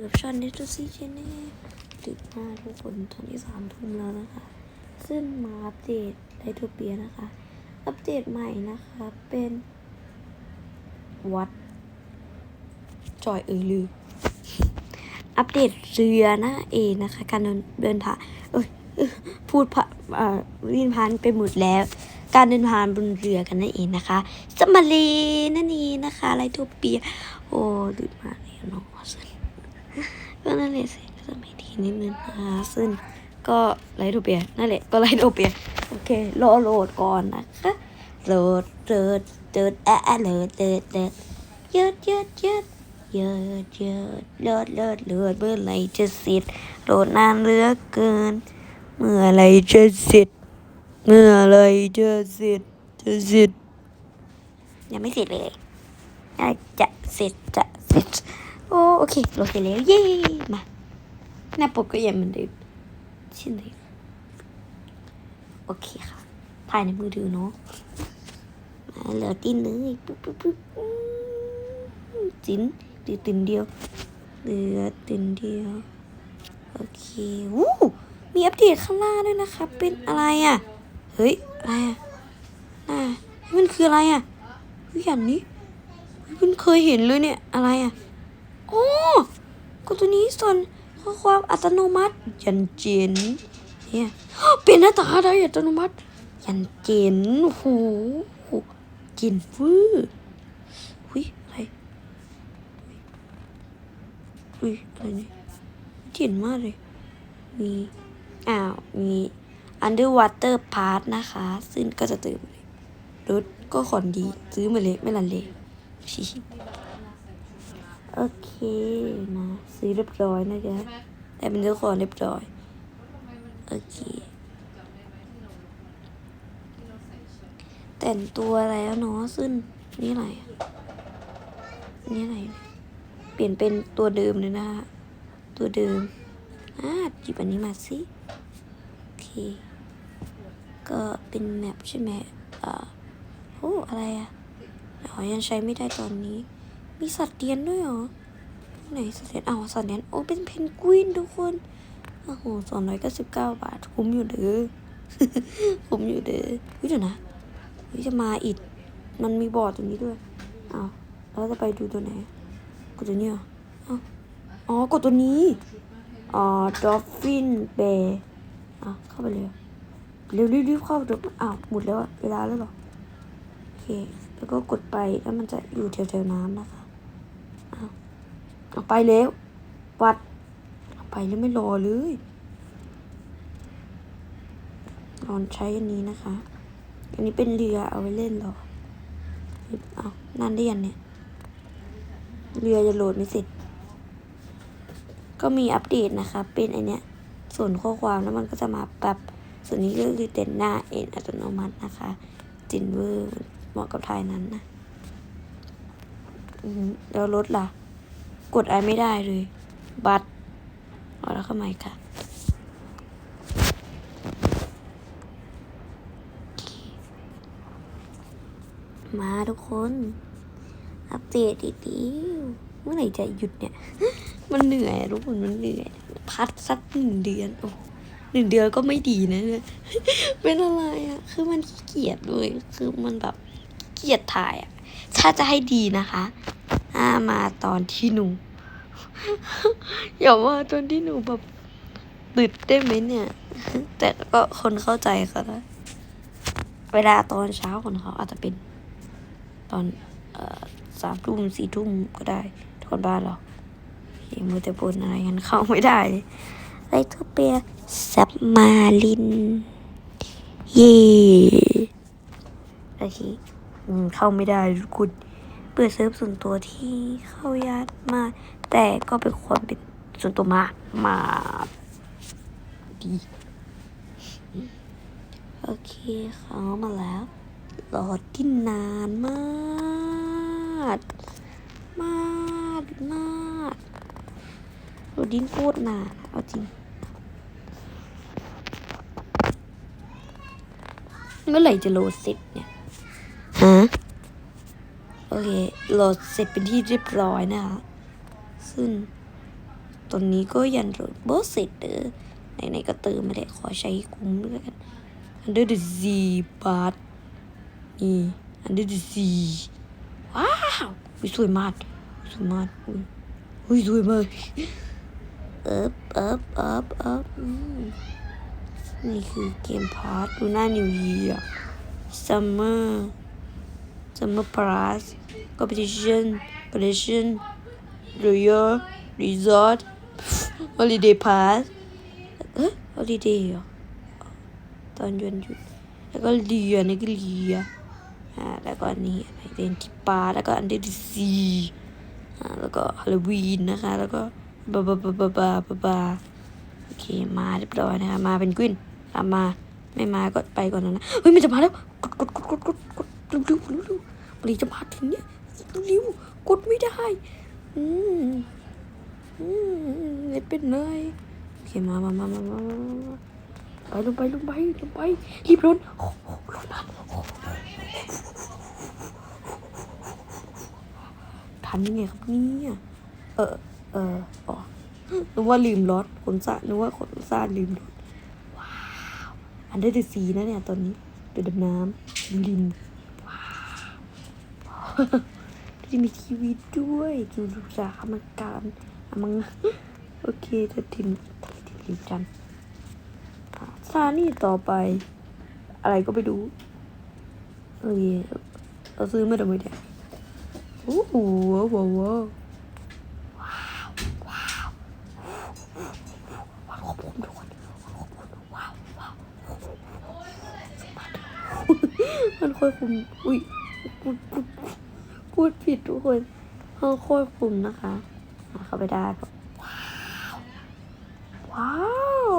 เอบชันเนตซีเชนเน่ดึกมากทุกคนตอนนี้สามทุ่มแล้วนะคะ ซึ่งมาอัปเดตไดโทเปียนะคะ อัปเดตใหม่นะคะเป็น วัด จอยเอลือ อัปเดตเรือนะเอนะคะ การเดินเดินทางเอ้ยพูดผ่าเอ่อวินพานไปหมดแล้ว การเดินทางบนเรือกันนั่นเองนะคะสมาเลนั่นเองนะคะไลโทเปีย โอ้ดึกมากเลยเนาะซึ่ง ก็นั่นแหละสิก็จะไม่ดีนิดนึงนะคะซึ่งก็ไลโทเปียนั่นแหละก็ไลโทเปียโอเครอโหลดก่อนนะคะโหลดโหลดโหลดแอะโหลดโหลดโหลดเยอะเยอะเยอะเยอะเยอะโหลดโหลดโหลดเมื่อไรจะเสร็จโหลดนานเหลือเกิน เมื่อไรจะเสร็จเมื่อไรจะเสร็จจะเสร็จยังไม่เสร็จเลยจะเสร็จจะ โอ้โอเคโหลดเสร็จแล้วเย้มาหน้าปกก็ยังเหมือนเดิมเช่นเดิมโอเคค่ะ ถ่ายในมือถือเนาะมาเหลือตีนเลยปุ๊บปุ๊บปุ๊บจิ้นเหลือตินเดียวเหลือตินเดียวโอเควู้มีอัปเดตข้างหน้าด้วยนะคะ เป็นอะไรอะ เฮ้ย อะไรอะน่ามันคืออะไรอะเฮ้ยอย่างนี้เพิ่งเคยเห็นเลยเนี่ย อะไรอะ โอ้ก็ตัวนี้ส่วนข้อความอัตโนมัติ ยันเจนเนี่ยเป็นหน้าตาได้อัตโนมัติ ยันเจนโอ้โหเจนฟื้อหุยอะไรหุยอะไรเนี่ยเจ๋งมากเลยมีอ้าวมี underwater part นะคะ ซึ่งก็จะตื่นเลยรถก็ขอนดี ซื้อมาเลยไม่ลันเลยชิ โอเคนะซื้อเรียบร้อยนะจ๊ะแต่เป็นเจ้าของเรียบร้อย โอเค แต่งตัวแล้วเนาะซึ่งนี่อะไร นี่อะไร เปลี่ยนเป็นตัวเดิมเลยนะคะตัวเดิมอ่าหยิบอันนี้มาสิ โอเค ก็เป็นแมปใช่ไหมเอ่อโอ้อะไรอะอ๋อยังใช้ไม่ได้ตอนนี้ มีสัตว์เลี้ยงด้วยเหรอ ไหนสัตว์เลี้ยงอ้าวสัตว์เลี้ยงโอ้เป็นเพนกวินทุกคนโอ้โหสองร้อยเก้าสิบเก้าบาท คุ้มอยู่เด้อคุ้มอยู่เด้อวิเดี๋ยวนะวิจะมาอีก มันมีบอร์ดตรงนี้ด้วยอ้าวแล้วจะไปดูตัวไหน กดตัวนี้เหรออ้าวอ๋อกดตัวนี้ อ๋อดอฟฟินเบย์อะเข้าไปเลยเร็วรีบๆเข้าเดี๋ยวอ้าวหมดแล้วอะเวลาแล้วหรอ โอเค แล้วก็กดไปแล้วมันจะอยู่แถวๆน้ำนะคะ เอาไปแล้ว วัด เอาไปแล้วไม่รอเลยนอนใช้อันนี้นะคะ อันนี้เป็นเรือเอาไว้เล่นหรอ เอานั่นได้ยังเนี่ย เรือจะโหลดไม่เสร็จ ก็มีอัปเดตนะคะ เป็นไอเนี้ย ส่วนข้อความแล้วมันก็จะมาปรับ ส่วนนี้ก็คือเต็นหน้าเอ็นอัตโนมัตินะคะจินเวอร์เหมาะกับทายนั้นนะ แล้วรถล่ะ กดไอไม่ได้เลย บัตรเอาแล้วเข้ามาอีกค่ะ มาทุกคน อัปเดตดีๆเมื่อไหร่จะหยุดเนี่ย มันเหนื่อยทุกคนมันเหนื่อย พัดสักหนึ่งเดือน โอ้หนึ่งเดือนก็ไม่ดีนะเนี่ยเป็นอะไรอะคือมันขี้เกียจเลย คือมันแบบเกียจถ่ายอะถ้าจะให้ดีนะคะ อ่ามาตอนที่หนู อย่าว่าตอนที่หนูแบบตื่นได้ไหมเนี่ย แต่ก็คนเข้าใจเขานะเวลาตอนเช้าของเขาอาจจะเป็น ตอนสามทุ่มสี่ทุ่มก็ได้ทอนบ้านเราเห็นมือแต่บนอะไรกันเข้าไม่ได้ไลท์เปียซับมาลิน เย่โอเคเข้าไม่ได้ทุกคน ปิดเซิร์ฟส่วนตัวที่เข้ายากมาก แต่ก็เป็นคนเป็นส่วนตัวมากมาดีโอเคเขามาแล้วรอที่นานมากมากมากโรดิ้นโคตรนานเอาจริงเมื่อไหร่จะโหลดเสร็จเนี่ยฮะ เคโหลดเสร็จเป็นที่เรียบร้อยนะคะซึ่งตอนนี้ก็ยันโรดเบอร์เสร็จเด้อไหนๆก็เติมมาได้ขอใช้คุ้มด้วยกัน under the sea บาทนี่ under the sea ว้าวสวยมากสวยมากอุ้ยอุ้ยสวยมากเอิบเอิบเอิบเอิบนี่คือเกมพาร์ทดูหน้านิวเยียร์ summer summer plus competition competition royal resort holiday pass เอ๊ะ holiday เหรอตอนยุดหยุดแล้วก็เรียนนี่ก็เรียนอ่าแล้วก็อันนี้อะไรเรียนที่ปาแล้วก็อันเดอร์ซีอ่าแล้วก็ฮาโลวีนนะคะ แล้วก็บาบาบาบาบาบาบาโอเคมาเรียบร้อยนะคะมาเป็นกวินตามมาไม่มาก็ไปก่อนนะเฮ้ยมันจะมาแล้วกดกดกดกดกดกดเปรีจะมาถึงเนี่ยเร็วกดไม่ได้ อืมอืมไม่เป็นเลยโอเคมามามามามามาไปลงไปลงไปลงไปรีบลงโอ้โหลงมาโอ้โหทันยังไงครับเนี่ยเออเอออ๋อนึกว่าลืมรถขนสะนึกว่าขนสะลืมรถว้าว อันเดอร์เดซีนะเนี่ยตอนนี้เดือดำน้ำลิน จะมีทีวีด้วยดูดูจากอเมริกันอมังโอเคจะทิมทิมทิมจันอะสถานี่ต่อไป อะไรก็ไปดูเอ้ยเราซื้อมาทำไมเนี่ยโอ้โหว้าวว้าวว้าวว้าวว้าวขอบคุณทุกคนขอบคุณว้าวว้าวมันค่อยคุมอุ้ย พูดผิดทุกคนมันค่อยคุมนะคะเข้าไปได้ก็ว้าว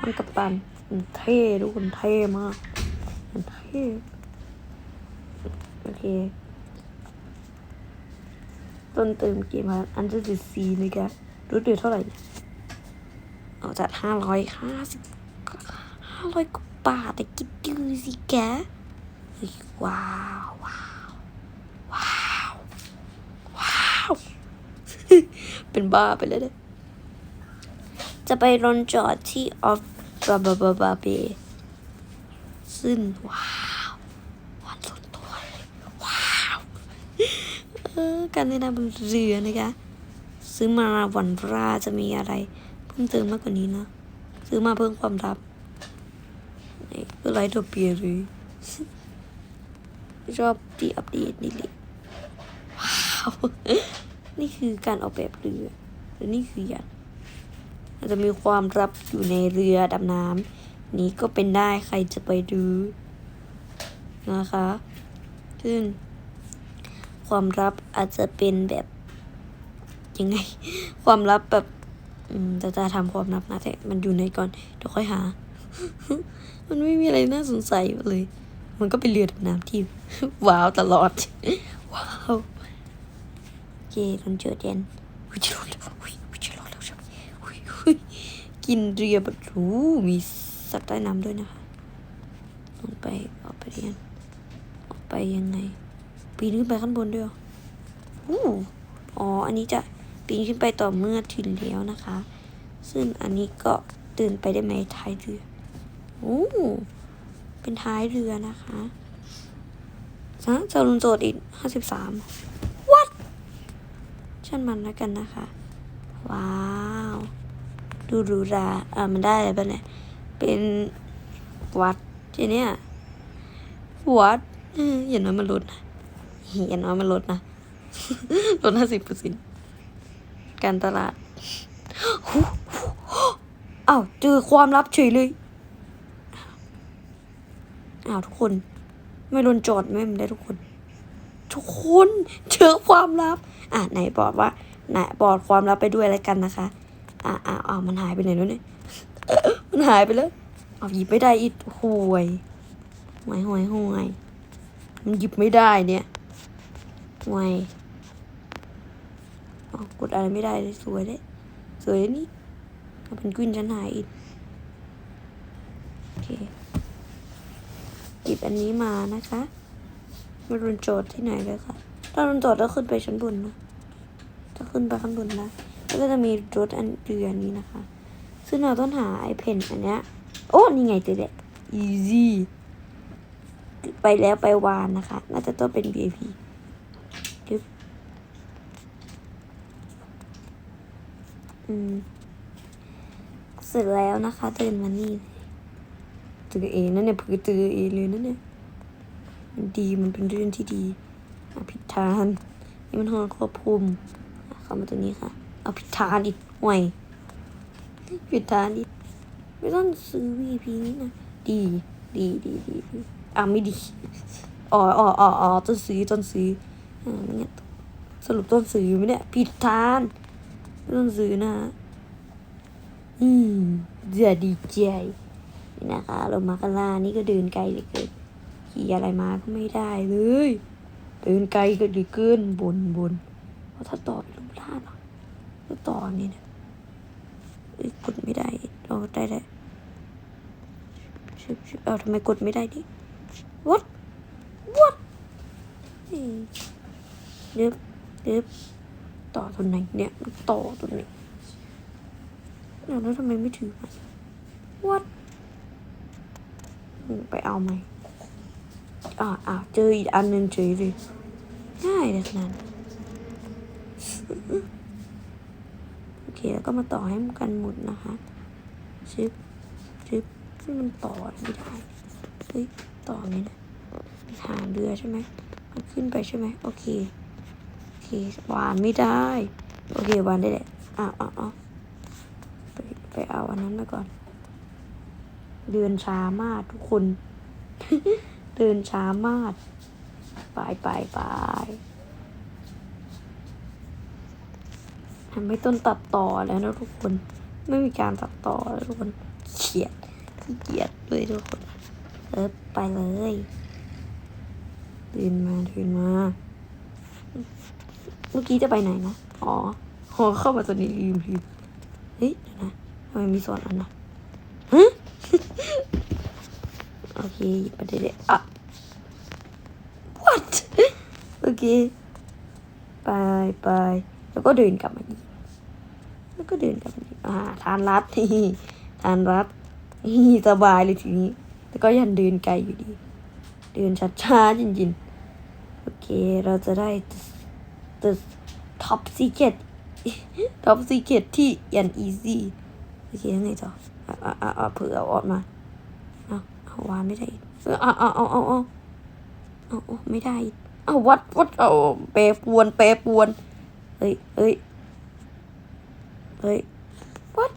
มันกับตันมันเท่ทุกคนเท่มากมันเท่โอเคต้นเติมเกมมาอันเดอร์ซีนะคะรู้เดือเท่าไหร่เนี่ยเอาจากห้าร้อยห้าสิบห้าร้อยกว่าบาทแต่คิดดูสิแกว้าวว้าว เป็นบ้าไปเลยเนี่ยจะไปลงจอดที่ออฟบาบาบาบาเบซึ่งว้าววันส่วนตัวเลยว้าวเออการเดินทางบนเรือนะคะ ซื้อมาวันราจะมีอะไร เพิ่มเติมมากกว่านี้นะ ซื้อมาเพิ่มความลับนี่คือไลท์โทเปียเลยชอบที่อัปเดตนี่เลยว้าว นี่คือการออกแบบเรือและนี่คืออย่างอาจจะมีความลับอยู่ในเรือดำน้ำนี้ก็เป็นได้ใครจะไปดูนะคะซึ่งความลับอาจจะเป็นแบบยังไง ความลับแบบอืมจะจะทำความลับนะแต่มันอยู่ในก่อนเดี๋ยวค่อยหา มันไม่มีอะไรน่าสงสัยเลย มันก็เป็นเรือดำน้ำที่ว้าวตลอด ว้าว โอเคลองเจอเจนอุ้ยจะรอดแล้วอุ้ยอุ้ยจะรอดแล้วใช่ไหมอุ้ยอุ้ยกินเรือแบบรู้มีสัตว์ใต้น้ำด้วยนะคะลงไปออกไปเรียนออกไปยังไง ปีนขึ้นไปข้างบนด้วยเหรออู้อ๋อ อันนี้จะปีนขึ้นไปต่อเมื่อถึงแล้วนะคะ ซึ่งอันนี้ก็เดินไปได้ไหมท้ายเรือโอ้เป็นท้ายเรือนะคะฮะจะลงโจทย์อีกห้าสิบสาม ช่างมันแล้วกันนะคะ ว้าว ดูหรูหราอ่ามันได้อะไรบ้างเนี่ย เป็นวัดทีเนี้ยวัดเอออย่างน้อยมันลดนะอย่างน้อยมันลดนะลดห้าสิบเปอร์เซ็นต์การตลาดอ้าวเจอความลับเฉยเลยอ้าวทุกคน ไม่ลนจอดไม่ได้ทุกคน ทุกคนเจอความลับ อะไหนบอกว่าไหนบอกความลับไปด้วยแล้วกันนะคะ อะอะอะมันหายไปไหนแล้วเนี่ยมันหายไปแล้วเอาหยิบไม่ได้อีกห่วยห่วยห่วยห่วยมันหยิบไม่ได้เนี่ยห่วยอ๋อกดอะไรไม่ได้เลยสวยเลยสวยนี่เป็นกวินฉันหายอีกโอเคหยิบอันนี้มานะคะ ไมารุนโจทย์ที่ไหนเลยค่ะ ถ้ารุนโจทย์ก็ขึ้นไปชั้นบนนะถ้าขึ้นไปข้างบนนะแล้วก็จะมีรถอันเดือนนี้นะคะ ซึ่งเราต้องหาไอเพนอันเนี้ย โอ้ นี่ไงเจอแล้ว easy ไปแล้วไปวานนะคะ น่าจะต้องเป็น VIP จึ๊บอืม เสร็จแล้วนะคะเดินมานี่เลยเจอเองนั่นเนี่ยเพื่อเจอเองเลยนั่นเนี่ย มันดีมันเป็นเรื่องที่ดีอะผิดทางนี่มันห้องควบคุมเข้ามาตัวนี้ค่ะ เอาผิดทางอีกห่วยผิดทางอีกไม่ต้องซื้อ VIP นี่นะดีดีดีดีดีอะไม่ดีอ๋ออ๋ออ๋ออ๋อต้นซื้อต้นซื้ออ่าไม่งั้นสรุปต้นซื้อไหมเนี่ยผิดทางไม่ต้นซื้อนะอืมจะดีใจนะคะลงมาข้างล่านี่ก็เดินไกลเลยเกิน ขี่อะไรมาก็ไม่ได้เลยเดินไกลก็ดีเกินบนบนเพราะถ้าต่อไปลงล่างอะก็ต่อนี่เนะเอ้ยกดไม่ได้เราได้ได้ชิบชิบเอาทำไมกดไม่ได้ดิ what what เฮ้ยเด็บเด็บต่อตรงไหนเนี่ยมันต่อตรงไหนแล้วทำไมไม่ถือมันวัดไปเอาไหม อ่าอ่าเจออีกอันหนึ่งเฉยเลยง่ายเลยขนาดนั้นโอเคแล้วก็มาต่อให้มันกันหมดนะคะชิปชิปที่มันต่อไม่ได้เฮ้ยต่อไงนะมีหางเรือใช่ไหมมันขึ้นไปใช่ไหมโอเคโอเควานไม่ได้ โอเควานได้แหละอ้าวอ้าวอ้าวไปไปเอาอันนั้นมาก่อน เดินช้ามากทุกคน เดินช้ามากไปไปไปทำให้ต้นตัดต่อแล้วนะทุกคน ไม่มีการตัดต่อแล้วทุกคนเขียดขี้เกียจเลยทุกคนเออไปเลยเดินมาเดินมา เมื่อกี้จะไปไหนนะ อ๋ออ๋อเข้ามาตัวนี้ลืมลืมเฮ้ยเดี๋ยวนะทำไมมีส่วนอันนะฮะโอเคหยิบไปได้เลยอะ what โอเคไปไปแล้วก็เดินกลับมาอีกแล้วก็เดินกลับมาอีกอ่าทานรัดนี่ทานรัดนี่สบายเลยทีนี้ แต่ก็ยังเดินไกลอยู่ดี เดินช้าๆจริงๆ โอเค เราจะได้ the top secret top secret ที่ยัน easy โอเคยังไงต่ออะอะอะอะเผื่อเอาออกมาเอาเอาวางไม่ได้อีกเออเอาเอาเอาเอาเอาเอาเอาไม่ได้ อีกเอาวัดวัดเอาแปรปวนแปรปวนเฮ้ยเฮ้ยเฮ้ยวัด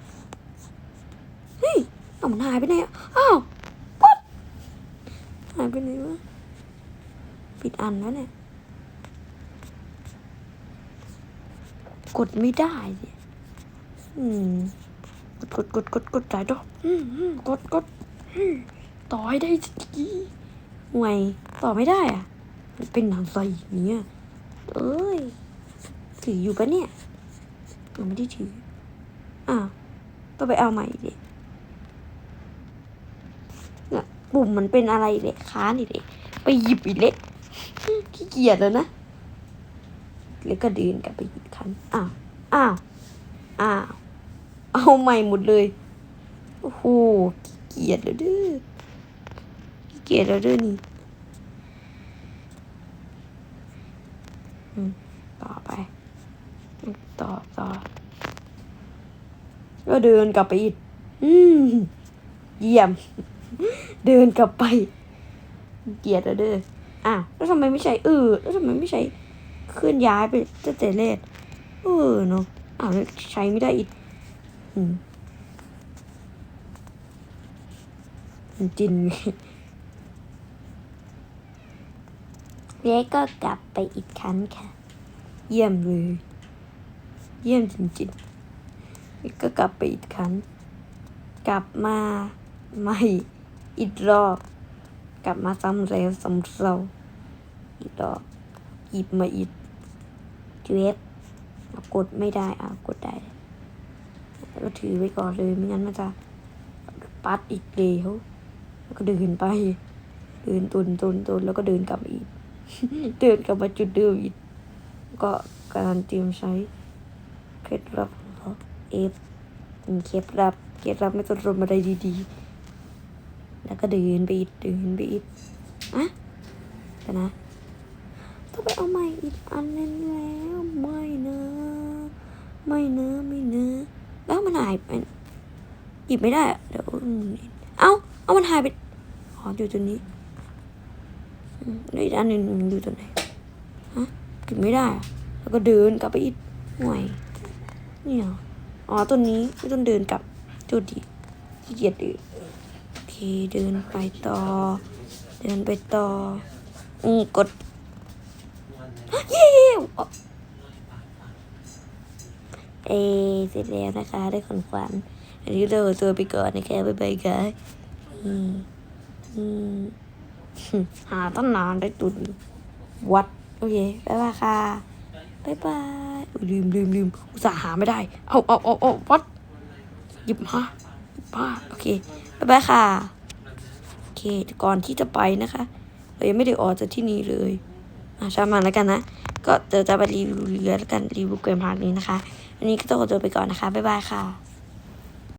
เฮ้ยเอามันหายไปไหนอะอ้าววัดหายไปไหนวะปิดอันแล้วเนี่ย กดไม่ได้เนี่ยอืมกดกดกดกดกดจ่ายดอกอืมอืมกดกดต่อให้ได้สักทีห่วยต่อไม่ได้อะ เป็นนังใสอย่างเนี้ยเอ้ยถืออยู่ปะเนี่ยมันไม่ได้ถืออ้าวต้องไปเอาใหม่ดิเนี่ยปุ่มมันเป็นอะไรเด็กค้านอีกเด็กไปหยิบอีกเล็กขี้เกียจแล้วนะแล้วก็เดินกลับไปหยิบคันอ้าวอ้าวอ้าวเอาใหม่หมดเลยโอ้โหขี้เกียจแล้วเด้อขี้เกียจแล้วเด้อนี่อืม ต่อไป ต่อต่อก็เดินกลับไปอีก อืม เยี่ยม เดินกลับไป เกียดเด้ออ้าวแล้วทำไมไม่ใช่เออแล้วทำไมไม่ใช่เคลื่อนย้ายไปตั้งแต่แรกเออเนาะอ้าวแล้วใช้ไม่ได้อีกอืมจริง เล็กก็กลับไปอีกครั้งค่ะ เยี่ยมเลย เยี่ยมจริงๆเล็กก็กลับไปอีกครั้ง กลับมาใหม่อีกรอบ กลับมาซ้ำแล้วซ้ำเล่าอีกรอบหยิบมาอีกเว็บกดไม่ได้อะกดได้แล้วก็ถือไว้ก่อนเลยไม่งั้นมันจะปัดอีกเดียวแล้วก็เดินไป เดินตุนตุนตุนแล้วก็เดินกลับอีก เดินกลับมาจุดเดิมอีกก็การเตรียมใช้เคล็ดลับของ F อืมเคล็ดลับเคล็ดลับไม่ต้องรมอะไรดีๆ แล้วก็เดินไปอีกเดินไปอีกอะเดี๋ยวนะต้องไปเอาใหม่อีกอันนึงแล้วไม่นะ ไม่นะไม่นะ แล้วมันหายไปหยิบไม่ได้เดี๋ยวเอ้าเอามันหายไปอ๋ออยู่ตรงนี้ แล้วอีกอันหนึ่งอยู่ตรงไหนฮะหยิบไม่ได้ แล้วก็เดินกลับไปอีกห่วยนี่เหรออ๋อตัวนี้ไม่ต้องเดินกลับจุดดีขี้เกียจเดินโอเคเดินไปต่อ เดินไปต่ออืมกดเย้อ๋อเอเสร็จแล้วนะคะได้ของขวัญอันนี้เราตัวไปก่อนนะคะบ๊ายบายค่ะอืมอืม หาตั้งนานได้ตุนวัด โอเคบ๊ายบายค่ะบ๊ายบายอุ๊ยลืมลืมลืมอุตส่าห์หาไม่ได้ เอาเอาเอาเอาวัดหยิบมาหยิบมาโอเคบ๊ายบายค่ะโอเคก่อนที่จะไปนะคะเรายังไม่ได้ออกจากที่นี่เลยอะช่างมันแล้วกันนะ ก็เดี๋ยวจะไปรีวิวเรือแล้วกันรีวิวเกมพาร์ทนี้นะคะ วันนี้ก็ต้องขอตัวไปก่อนนะคะ บ๊ายบายค่ะ